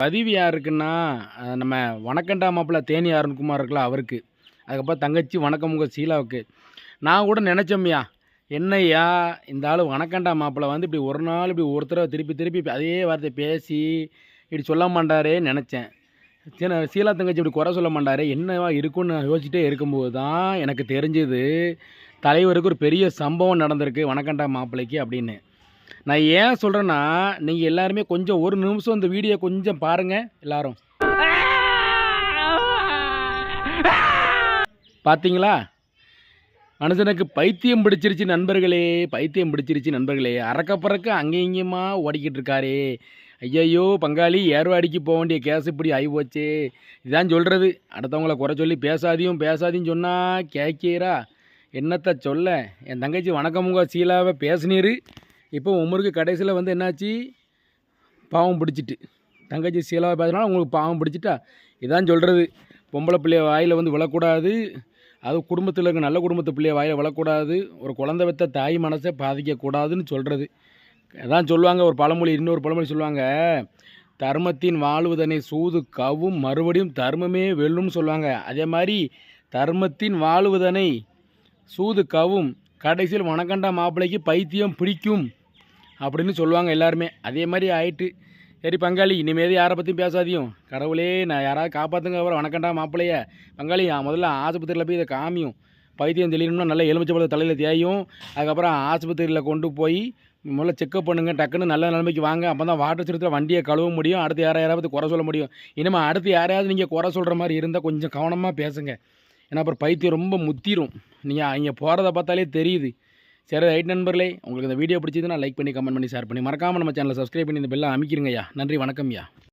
பதிவு யாருக்குன்னா நம்ம வணக்கண்டா மாப்பிள்ள தேனி அருண்குமார் இருக்குல்ல அவருக்கு. அதுக்கப்புறம் தங்கச்சி வணக்கமுக சீலாவுக்கு. நான் கூட நினச்சோம்யா என்னய்யா இந்த ஆள் வணக்கண்டா மாப்பிள்ள வந்து இப்படி ஒரு நாள் இப்படி ஒருத்தர திருப்பி திருப்பி அதே வார்த்தை பேசி இப்படி சொல்ல மாட்டாரே நினச்சேன். சீன சீலா தங்கச்சி இப்படி குறை சொல்ல மாட்டாரே என்னவா இருக்கும்னு யோசிச்சுட்டே இருக்கும்போது தான் எனக்கு தெரிஞ்சது தலைவருக்கு ஒரு பெரிய சம்பவம் நடந்திருக்கு வணக்கண்டா மாப்பிள்ளைக்கு அப்படின்னு. நான் ஏன் சொல்கிறேன்னா நீங்கள் எல்லாருமே கொஞ்சம் ஒரு நிமிஷம் இந்த வீடியோ கொஞ்சம் பாருங்கள் எல்லாரும். பார்த்தீங்களா மனுஷனுக்கு பைத்தியம் பிடிச்சிருச்சு நண்பர்களே பைத்தியம் பிடிச்சிருச்சு நண்பர்களே. அறக்க பறக்க அங்கே இங்கேயுமா ஓடிக்கிட்டு இருக்காரே. ஐயையோ பங்காளி ஏர்வாடிக்கு போக வேண்டிய கேஸ் இப்படி ஆகி போச்சு. இதான் சொல்கிறது அடுத்தவங்கள குறை சொல்லி பேசாதையும் பேசாதையும் சொன்னால் கேட்கிறா என்னத்தை சொல்ல? என் தங்கச்சி வணக்கமுங்க சீலாவை பேசினீர். இப்போ உமருக்கு கடைசியில் வந்து என்னாச்சு? பாவம் பிடிச்சிட்டு. தங்கச்சி சீலாவை பார்த்தனால உங்களுக்கு பாவம் பிடிச்சிட்டா? இதான் சொல்கிறது பொம்பளை பிள்ளைய வாயில் வந்து விழக்கூடாது. அது குடும்பத்தில் இருக்க நல்ல குடும்பத்து பிள்ளைய வாயில் விழக்கூடாது. ஒரு குழந்தை வைத்த தாய் மனசை பாதிக்கக்கூடாதுன்னு சொல்கிறது அதான் சொல்லுவாங்க ஒரு பழமொழி இன்னொரு பழமொழி சொல்லுவாங்க. தர்மத்தின் வாழ்வுதனை சூது கவும் மறுபடியும் தர்மமே வெல்லும்னு சொல்லுவாங்க. அதே மாதிரி தர்மத்தின் வாழ்வுதனை சூது கவும் கடைசியில் வணக்கண்டா மாப்பிள்ளைக்கு பைத்தியம் பிடிக்கும். அப்படின்னு சொல்லுவாங்க எல்லாருமே. அதே மாதிரி ஆயிட்டு சரி பங்காளி இனிமேதே யாரை பற்றியும் பேசாதியும். கடவுளே நான் யாராவது காப்பாற்றுங்க அப்புறம் வணக்கண்டா மாப்பிள்ளைய. பங்காளி நான் முதல்ல ஆஸ்பத்திரியில் போய் இதை காமியும். பைத்தியம் தெளியணும்னா நல்ல எலுமிச்சப்பழத்தை தலையில் தேயும். அதுக்கப்புறம் ஆஸ்பத்திரியில் கொண்டு போய் முதல்ல செக்கப் பண்ணுங்க டக்குன்னு நல்ல நிலைமைக்கு வாங்க. அப்போ தான் வாட்டர் சுரத்தில் வண்டியை கழுவ முடியும். அடுத்து யாரை யாராவது குறை சொல்ல முடியும். இனிமேல் அடுத்து யாரையாவது நீங்கள் குறை சொல்கிற மாதிரி இருந்தால் கொஞ்சம் கவனமாக பேசுங்க. ஏன்னா அப்புறம் பைத்தியம் ரொம்ப முத்திரும். நீங்கள் இங்கே போகிறத பார்த்தாலே தெரியுது. சரி ரைட் நண்பர்களே உங்களுக்கு இந்த வீடியோ பிடிச்சதுன்னா லைக் பண்ணி கமெண்ட் பண்ணி ஷேர் பண்ணி மறக்காமல் நம்ம சேனலை சப்ஸ்கிரைப் பண்ணி இந்த பெல்லாம் அமைக்கிறங்கய்யா நன்றி வணக்கம்யா